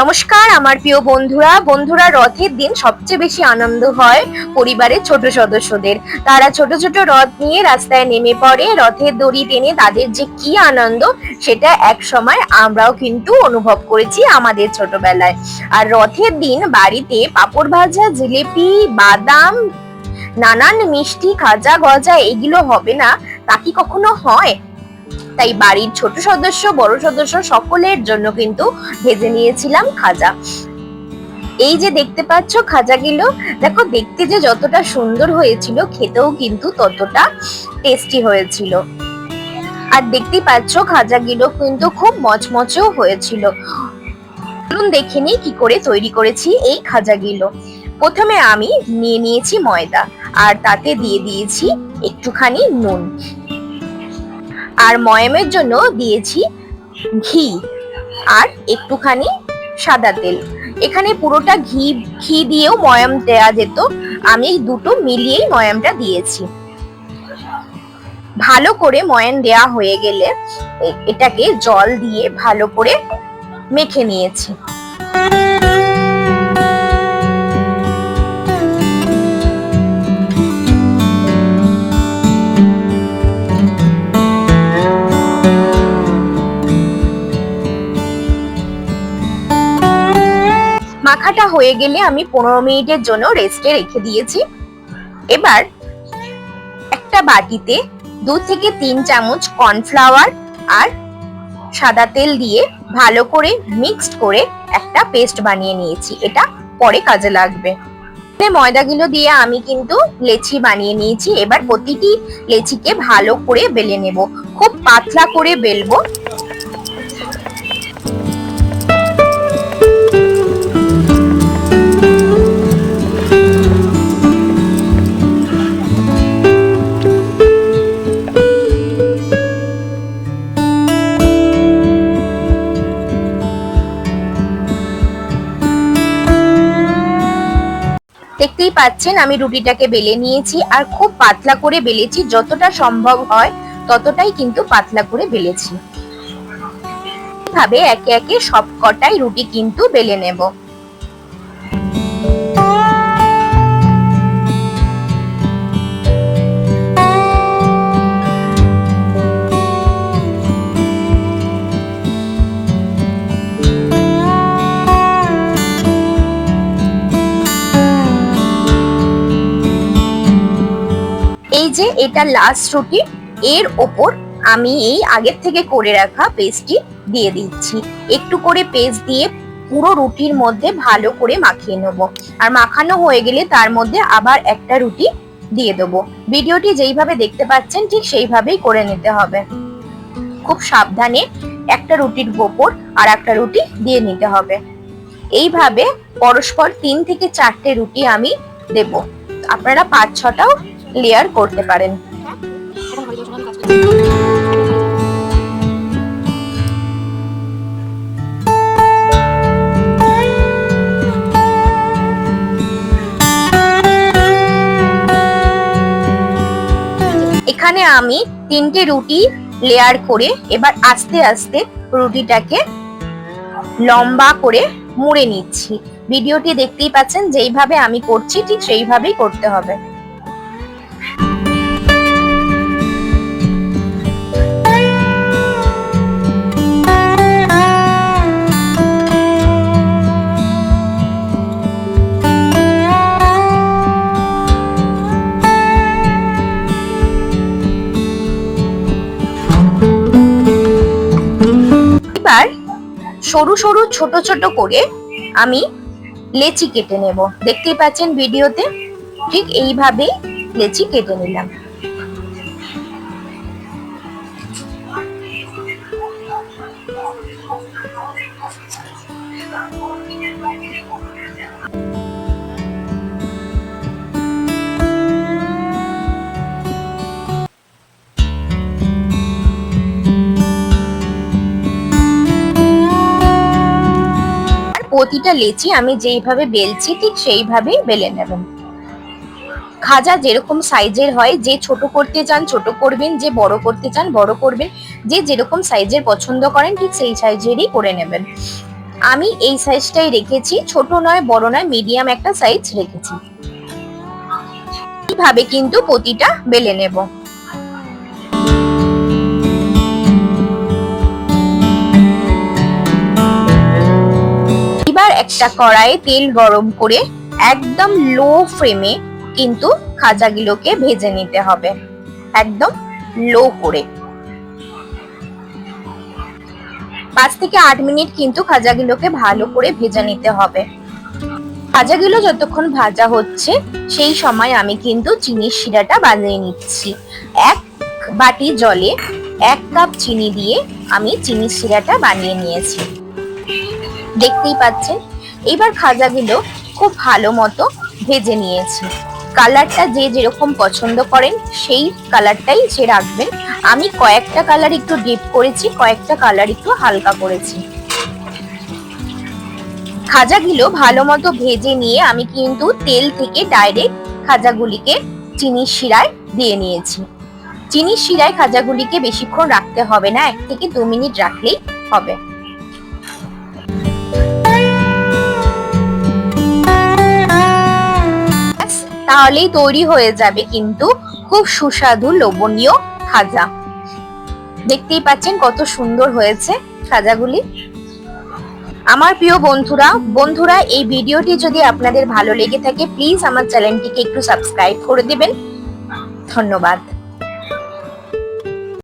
নমস্কার, আমার প্রিয় বন্ধুরা। বন্ধুরা, রথের দিন সবচেয়ে বেশি আনন্দ হয় পরিবারের ছোট সদস্যদের। তারা ছোট ছোট রথ নিয়ে রাস্তায় নেমে পড়ে, রথের দড়ি টেনে তাদের যে কি আনন্দ, সেটা এক সময় আমরাও কিন্তু অনুভব করেছি আমাদের ছোটবেলায়। আর রথের দিন বাড়িতে পাপড় ভাজা, জিলিপি, বাদাম, নানান মিষ্টি, খাজা, গজা, এগুলো হবে না, তা কি কখনো হয়? তাই বাড়ির ছোট সদস্য, বড় সদস্য সকলের জন্য কিন্তু ভেজে নিয়েছিলাম খাজা। এই যে দেখতে পাচ্ছ খাজাগুলো, দেখো দেখতে যে যতটা সুন্দর হয়েছিল, খেতেও কিন্তু ততটা টেস্টি হয়েছিল। আর দেখতে পাচ্ছ খাজাগুলো কিন্তু খুব মচমচেও হয়েছিল। চলুন দেখে নিই কি করে তৈরি করেছি এই খাজাগুলো। প্রথমে আমি নিয়ে নিয়েছি ময়দা, আর তাতে দিয়ে দিয়েছি একটুখানি নুন। আর ময়ামের জন্য দিয়েছি ঘি আর একটুখানি সাদা তেল। এখানে পুরোটা ঘি ঘি দিয়েও ময়াম দেওয়া যেত। আমি দুটো মিলিয়েই ময়ামটা দিয়েছি। ভালো করে ময়াম দেয়া হয়ে গেলে এটাকে জল দিয়ে ভালো করে মেখে নিয়েছি। মাখাটা হয়ে গেলে আমি পনেরো মিনিটের জন্য রেস্টে রেখে দিয়েছি। এবার একটা বাটিতে দু থেকে তিন চামচ কর্নফ্লাওয়ার আর সাদা তেল দিয়ে ভালো করে মিক্সড করে একটা পেস্ট বানিয়ে নিয়েছি। এটা পরে কাজে লাগবে। ময়দাগুলো দিয়ে আমি কিন্তু লেচি বানিয়ে নিয়েছি। এবার প্রতিটি লেচিকে ভালো করে বেলে নেব। খুব পাতলা করে বেলবো। দেখতেই পাচ্ছেন, আমি রুটিটাকে বেলে নিয়েছি আর খুব পাতলা করে বেলেছি, যতটা সম্ভব হয় ততটাই কিন্তু পাতলা করে বেলেছি। ভাবে একে একে সব কটাই রুটি কিন্তু বেলে নেব। যে এটা লাস্ট রুটি, এর ওপর আমি এই আগের থেকে করে রাখা পেস্টটি দিয়ে দিচ্ছি। একটু করে পেস্ট দিয়ে পুরো রুটির মধ্যে ভালো করে মাখিয়ে নেব। আর মাখানো হয়ে গেলে তার মধ্যে আবার একটা রুটি দিয়ে দেবো। ভিডিওটি যেইভাবে দেখতে পাচ্ছেন ঠিক সেইভাবেই করে নিতে হবে। খুব সাবধানে একটা রুটির ওপর আর একটা রুটি দিয়ে নিতে হবে। এইভাবে পরস্পর তিন থেকে চারটে রুটি আমি দেব। আপনারা পাঁচ ছটাও লেয়ার করতে পারেন। এখানে আমি তিনটে রুটি লেয়ার করে এবার আস্তে আস্তে রুটিটাকে লম্বা করে মুড়ে নিচ্ছি। ভিডিওটি দেখতেই পাচ্ছেন, যেইভাবে আমি করছি, ঠিক সেইভাবেই করতে হবে। সরু সরু, ছোট ছোট করে আমি লেচি কেটে নেব। দেখতেই পাচ্ছেন ভিডিওতে? ঠিক এইভাবেই লেচি কেটে নিলাম। প্রতিটা লেচি আমি যেইভাবে বেলছি ঠিক সেইভাবেই বেলে নেবেন খাজা যেরকম সাইজের হয়, যে ছোট করতে চান ছোট করবেন, যে বড় করতে চান বড় করবেন, যে যেরকম সাইজের পছন্দ করেন ঠিক সেই সাইজেরই করে নেবেন। আমি এই সাইজটাই রেখেছি, ছোট নয়, বড় নয় মিডিয়াম একটা সাইজ রেখেছি। এইভাবে কিন্তু প্রতিটা বেলে নেব। একটা কড়াইয়ে তেল গরম করে একদম লো ফ্লেমে কিন্তু খাজাগুলোকে ভেজে নিতে হবে। একদম লো করে। পাঁচ থেকে আট মিনিট কিন্তু খাজাগুলোকে ভালো করে ভেজে নিতে হবে। খাজাগুলো যতক্ষণ ভাজা হচ্ছে, সেই সময় আমি কিন্তু চিনির শিরাটা বানিয়ে নিচ্ছি। এক বাটি জলে এক কাপ চিনি দিয়ে আমি চিনির শিরাটা বানিয়ে নিয়েছি। দেখতেই পাচ্ছেন এবার খাজাগুলো খুব ভালো মতো ভেজে নিয়েছি। কালারটা যে যেরকম পছন্দ করেন, সেই কালারটাই সে রাখবেন। আমি কয়েকটা কালার একটু ডিপ করেছি, কয়েকটা কালার একটু হালকা করেছি। খাজাগুলো ভালো মতো ভেজে নিয়ে আমি কিন্তু তেল থেকে ডাইরেক্ট খাজাগুলিকে চিনির শিরায় দিয়ে নিয়েছি। চিনির শিরায় খাজাগুলিকে বেশিক্ষণ রাখতে হবে না, এক থেকে দু মিনিট রাখলেই হবে। তাহলেই তৈরি হয়ে যাবে কিন্তু খুব সুস্বাদু লোভনীয় খাজা। দেখতেই পাচ্ছেন কত সুন্দর হয়েছে খাজাগুলি। আমার প্রিয় বন্ধুরা বন্ধুরা, এই ভিডিওটি যদি আপনাদের ভালো লেগে থাকে প্লিজ আমার চ্যানেলটিকে একটু সাবস্ক্রাইব করে দেবেন। ধন্যবাদ।